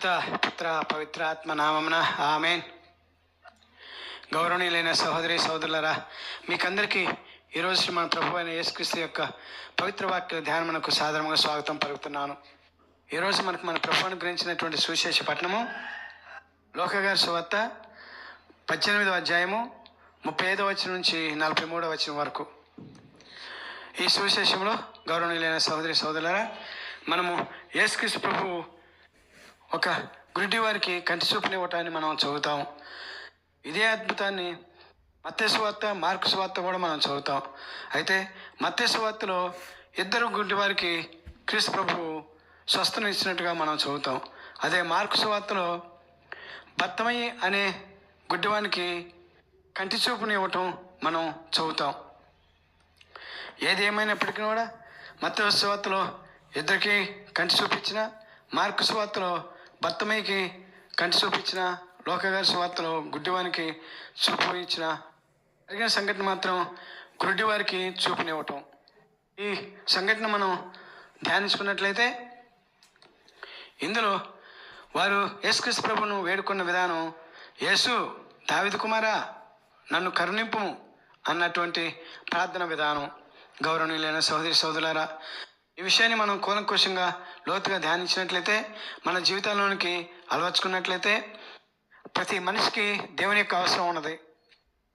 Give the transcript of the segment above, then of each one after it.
పిత పుత్ర పవిత్రాత్మ నామమున ఆమెన్. గౌరవనీయులైన సహోదరి సోదరులరా మీకందరికీ ఈరోజు మన ప్రభు అయిన యేసుక్రీస్తు యొక్క పవిత్ర వాక్య ధ్యానమునకు సాధారణంగా స్వాగతం పలుకుతున్నాను. ఈరోజు మనకు మన ప్రభు అనుగ్రహించినటువంటి సువిశేష పట్టణము లోకగారి సువార్త పద్దెనిమిదవ అధ్యాయము ముప్పై ఐదవ వచనం నుంచి నలభై మూడవ వచనం వరకు. ఈ సువిశేషంలో గౌరవనీయులైన సహోదరి సోదరులరా మనము యేసుక్రీస్తు ప్రభువు ఒక గుడ్డి వారికి కంటి చూపునివ్వటాన్ని మనం చదువుతాం. ఇదే అద్భుతాన్ని మత్స్యవార్త మార్కు కూడా మనం చదువుతాం. అయితే మత్స్యవార్తలో ఇద్దరు గుడ్డి వారికి క్రీస్తు ప్రభువు స్వస్థను ఇచ్చినట్టుగా మనం చదువుతాం. అదే మార్కు సువార్తలో బత్తమయ్యి అనే గుడ్డివానికి కంటి చూపుని ఇవ్వటం మనం చదువుతాం. ఏది ఏమైనప్పటికీ కూడా మత్స్యవార్తలో ఇద్దరికి కంటి చూపించిన మార్కు స్వార్తలో బత్తమయ్యకి కంటి చూపించిన లోకగారి సువార్తలో గుడ్డివానికి చూపు ఇచ్చిన జరిగిన సంఘటన మాత్రం గుడ్డివారికి చూపునివ్వటం. ఈ సంఘటన మనం ధ్యానించుకున్నట్లయితే ఇందులో వారు యేసుక్రీస్తు ప్రభును వేడుకున్న విధానం యేసు దావిద కుమారా నన్ను కరుణింపు అన్నటువంటి ప్రార్థన విధానం గౌరవనీయులైన సహోదరి సోదరులారా ఈ విషయాన్ని మనం కూలంకుషంగా లోతుగా ధ్యానించినట్లయితే మన జీవితంలోనికి అలవర్చుకున్నట్లయితే ప్రతి మనిషికి దేవుని యొక్క అవసరం ఉన్నది.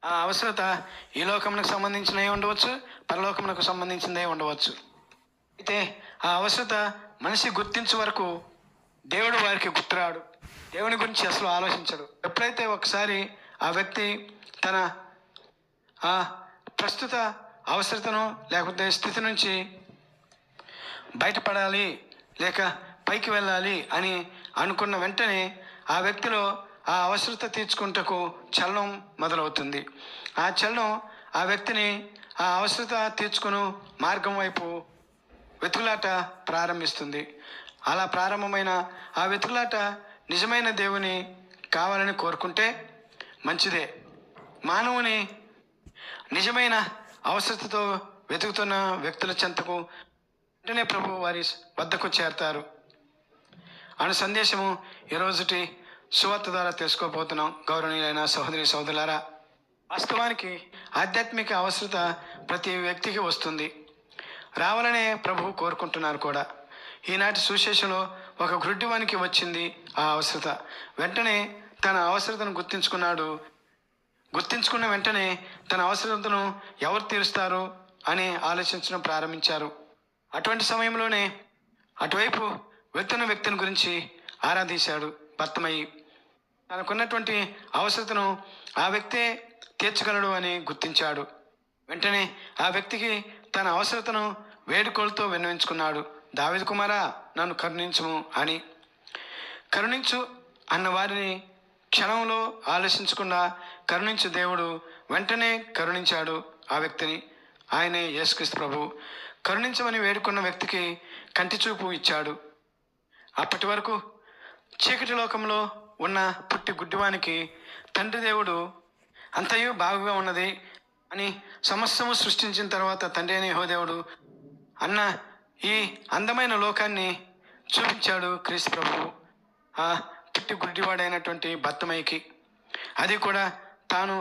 ఆ అవసరత ఈ లోకమునకు సంబంధించినవి ఉండవచ్చు పరలోకమునకు సంబంధించినదే ఉండవచ్చు. అయితే ఆ అవసరత మనిషి గుర్తించే వరకు దేవుడు వారికి గుర్తురాడు. దేవుని గురించి అసలు ఆలోచించడు. ఎప్పుడైతే ఒకసారి ఆ వ్యక్తి తన ఆ ప్రస్తుత అవసరతను లేకపోతే స్థితి నుంచి బయటపడాలి లేక పైకి వెళ్ళాలి అని అనుకున్న వెంటనే ఆ వ్యక్తిలో ఆ అవసరత తీర్చుకుంటకు చలనం మొదలవుతుంది. ఆ చలనం ఆ వ్యక్తిని ఆ అవసరత తీర్చుకుని మార్గం వైపు వెతుకులాట ప్రారంభిస్తుంది. అలా ప్రారంభమైన ఆ వెతుకులాట నిజమైన దేవుని కావాలని కోరుకుంటే మంచిదే. మానవుని నిజమైన అవసరతతో వెతుకుతున్న వ్యక్తుల చెంతకు వెంటనే ప్రభు వారి వద్దకు చేరతారు. అను సందేశము ఈరోజుటి సువార్త ద్వారా తెలుసుకోబోతున్నాం. గౌరవనీయులైన సహోదరి సహోదరులారా వాస్తవానికి ఆధ్యాత్మిక అవసరత ప్రతి వ్యక్తికి వస్తుంది. రావాలనే ప్రభు కోరుకుంటున్నారు కూడా. ఈనాటి సుశేషంలో ఒక గృడ్డివానికి వచ్చింది ఆ అవసరత. వెంటనే తన అవసరతను గుర్తించుకున్నాడు. గుర్తించుకున్న వెంటనే తన అవసరతను ఎవరు తీరుస్తారు అని ఆలోచించడం ప్రారంభించారు. అటువంటి సమయంలోనే అటువైపు వెళ్తున్న వ్యక్తిని గురించి ఆరాధించాడు భర్తమయ్యి తనకున్నటువంటి అవసరతను ఆ వ్యక్తే తీర్చగలడు అని గుర్తించాడు. వెంటనే ఆ వ్యక్తికి తన అవసరతను వేడుకోలతో విన్నవించుకున్నాడు. దావిద కుమారా నన్ను కరుణించుము అని. కరుణించు అన్న వారిని క్షణంలో ఆలోచించకుండా కరుణించు దేవుడు వెంటనే కరుణించాడు ఆ వ్యక్తిని. ఆయనే యేసుక్రీస్తు ప్రభు. కరుణించమని వేడుకున్న వ్యక్తికి కంటి చూపు ఇచ్చాడు. అప్పటి వరకు చీకటి లోకంలో ఉన్న పుట్టి గుడ్డివానికి తండ్రి దేవుడు అంతయు బాగుగా ఉన్నది అని సమస్తము సృష్టించిన తర్వాత తండ్రి అనే యహోదేవుడు అన్న ఈ అందమైన లోకాన్ని చూపించాడు క్రీస్తు ప్రభు ఆ పుట్టి గుడ్డివాడైనటువంటి భర్తమయ్యకి అది కూడా తాను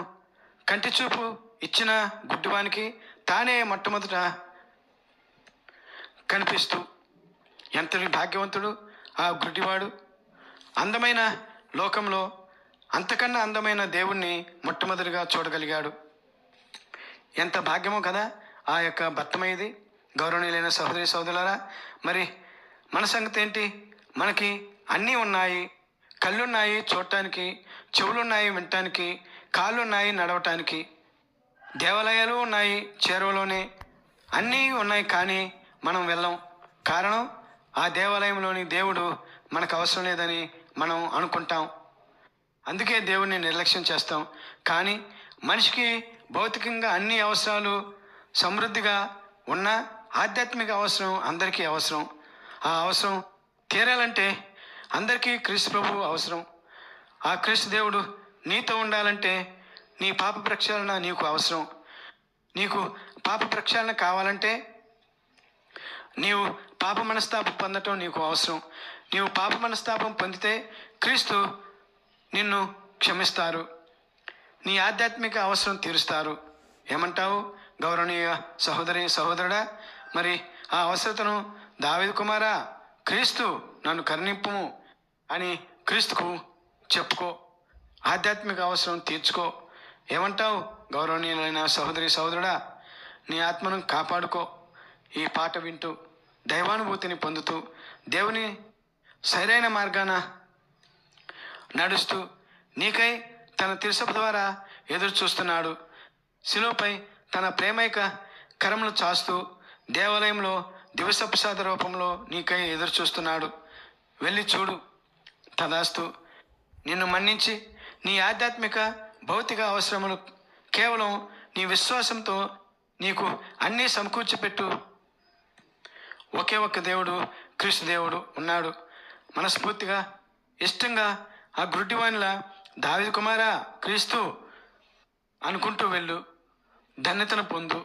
కంటి చూపు ఇచ్చిన గుడ్డివానికి తానే మొట్టమొదట కనిపిస్తూ ఎంతటి భాగ్యవంతుడు ఆ గుడ్డివాడు. అందమైన లోకంలో అంతకన్నా అందమైన దేవుణ్ణి మొట్టమొదటిగా చూడగలిగాడు. ఎంత భాగ్యమో కదా ఆ యొక్క భర్తమైది గౌరవనీయులైన సహోదరి సహోదరులారా మరి మన సంగతి ఏంటి? మనకి అన్నీ ఉన్నాయి. కళ్ళున్నాయి చూడటానికి చెవులున్నాయి వినటానికి కాళ్ళున్నాయి నడవటానికి దేవాలయాలు ఉన్నాయి చేరువలోనే అన్నీ ఉన్నాయి కానీ మనం వెళ్ళం. కారణం ఆ దేవాలయంలోని దేవుడు మనకు అవసరం లేదని మనం అనుకుంటాం. అందుకే దేవుణ్ణి నిర్లక్ష్యం చేస్తాం. కానీ మనిషికి భౌతికంగా అన్ని అవసరాలు సమృద్ధిగా ఉన్న ఆధ్యాత్మిక అవసరం అందరికీ అవసరం. ఆ అవసరం తీరాలంటే అందరికీ క్రీస్తు ప్రభువు అవసరం. ఆ క్రీస్తు దేవుడు నీతో ఉండాలంటే నీ పాప ప్రక్షాళన నీకు అవసరం. నీకు పాప ప్రక్షాళన కావాలంటే నీవు పాప మనస్తాపం పొందటం నీకు అవసరం. నీవు పాప మనస్తాపం పొందితే క్రీస్తు నిన్ను క్షమిస్తారు. నీ ఆధ్యాత్మిక అవసరం తీరుస్తారు. ఏమంటావు? గౌరవనీయ సహోదరి సహోదరుడా మరి ఆ అవసరతను దావేది కుమారా క్రీస్తు నన్ను కరుణింపుము అని క్రీస్తుకు చెప్పుకో. ఆధ్యాత్మిక అవసరం తీర్చుకో. ఏమంటావు? గౌరవనీయులైన సహోదరి సహోదరుడా నీ ఆత్మను కాపాడుకో. ఈ పాట వింటూ దైవానుభూతిని పొందుతూ దేవుని సరైన మార్గాన నడుస్తూ నీకై తన తిరుసపు ద్వారా ఎదురు చూస్తున్నాడు శిలువపై తన ప్రేమైక కరములు చాస్తూ దేవాలయంలో దివసప్రసాద రూపంలో నీకై ఎదురు చూస్తున్నాడు వెళ్ళి చూడు తదాస్తు నిన్ను మన్నించి నీ ఆధ్యాత్మిక భౌతిక అవసరములు కేవలం నీ విశ్వాసంతో నీకు అన్నీ సమకూర్చిపెట్టు. ఒకే ఒక్క దేవుడు క్రీస్తు దేవుడు ఉన్నాడు. మనస్ఫూర్తిగా ఇష్టంగా ఆ గుడ్డివానిలా దావిద కుమారా క్రీస్తు అనుకుంటూ వెళ్ళు. ధన్యతను పొందు.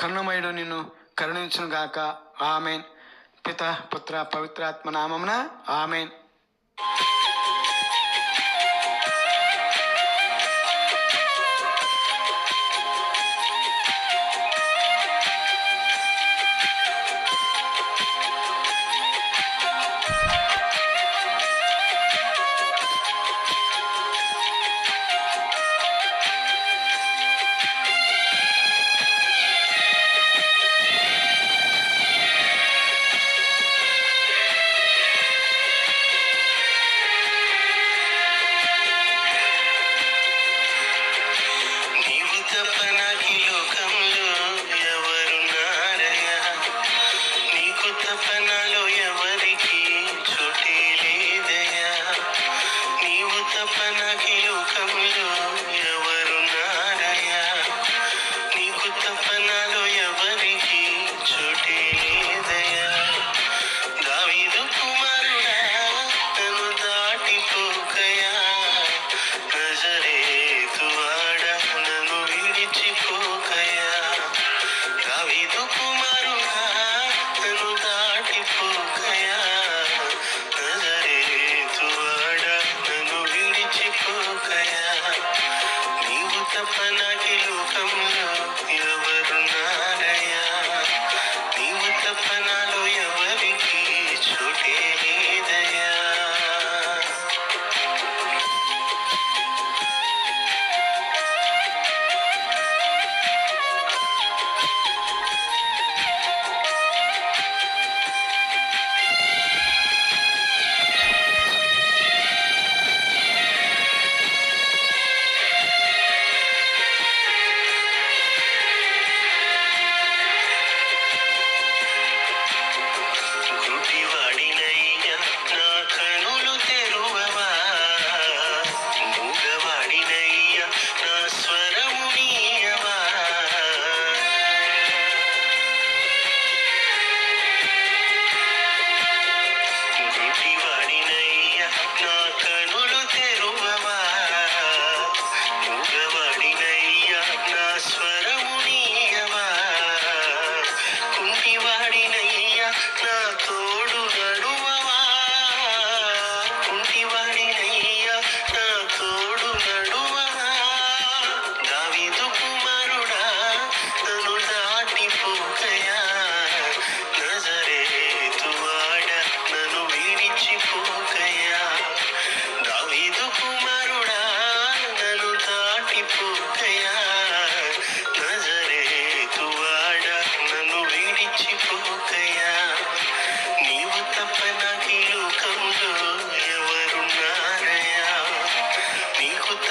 కరుణమయుడు నిన్ను కరుణించును గాక ఆమెన్. పిత పుత్ర పవిత్రాత్మ నామమున ఆమెన్.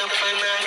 i'm Campanar.